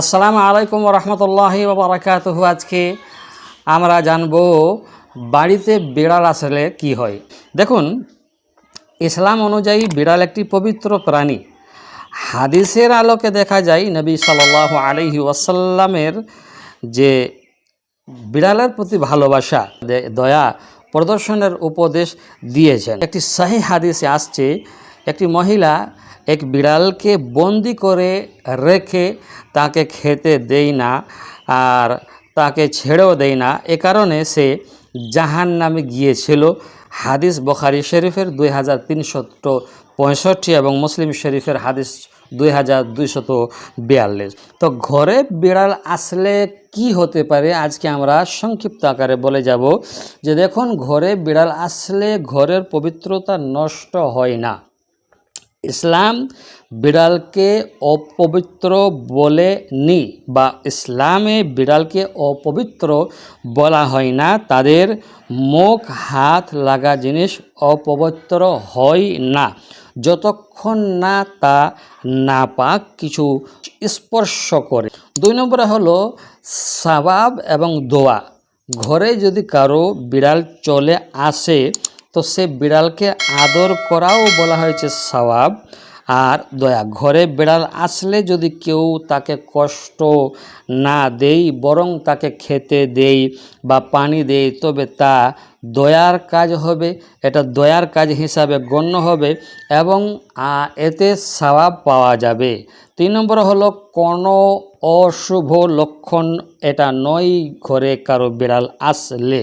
আসসালামু আলাইকুম রহমতুল্লাহি বারাকাত আজকে আমরা জানব বাড়িতে বিড়াল আসলে কি হয়। দেখুন, ইসলাম অনুযায়ী বিড়াল একটি পবিত্র প্রাণী। হাদিসের আলোকে দেখা যায় নবী সাল্লাহ আলহি ওয়াসাল্লামের যে বিড়ালের প্রতি ভালোবাসা দয়া প্রদর্শনের উপদেশ দিয়েছেন। একটি সাহি হাদিসে আসছে একটি মহিলা এক বিড়ালকে বন্দি করে রেখে তাকে খেতে দেয় না আর তাকে ছেড়েও দেয় না। এ কারণে সে জাহান নামে গিয়েছিল। হাদিস বখারি শরীফের দুই হাজার পঁয়ষট্টি এবং মুসলিম শরীফের হাদিস দুই হাজার বিয়াল্লিশ। তো ঘরে বিড়াল আসলে কি হতে পারে? আজকে আমরা সংক্ষিপ্ত আকারে বলে যাব যে দেখুন, ঘরে বিড়াল আসলে ঘরের পবিত্রতা নষ্ট হয় না। ইসলাম বিড়ালকে অপবিত্র বলে নি বা ইসলামে বিড়ালকে অপবিত্র বলা হয় না, তাদের মুখ, হাত লাগা জিনিস অপবিত্র হয় না। যতক্ষণ না তা নাপাক, কিছু স্পর্শ করে। দুই নম্বরে হলো স্বভাব এবং দোয়া। ঘরে যদি কারও বিড়াল চলে আসে তো সে বিড়ালকে আদর করাও বলা হয়েছে সওয়াব। আর দয়া, ঘরে বিড়াল আসলে যদি কেউ তাকে কষ্ট না দেই, বরং তাকে খেতে দেই বা পানি দেই, তবে তা দয়ার কাজ হবে, এটা দয়ার কাজ হিসাবে গণ্য হবে এবং এতে সওয়াব পাওয়া যাবে। তিন নম্বর হলো, কোনো অশুভ লক্ষণ, এটা নয় ঘরে কারও বিড়াল আসলে।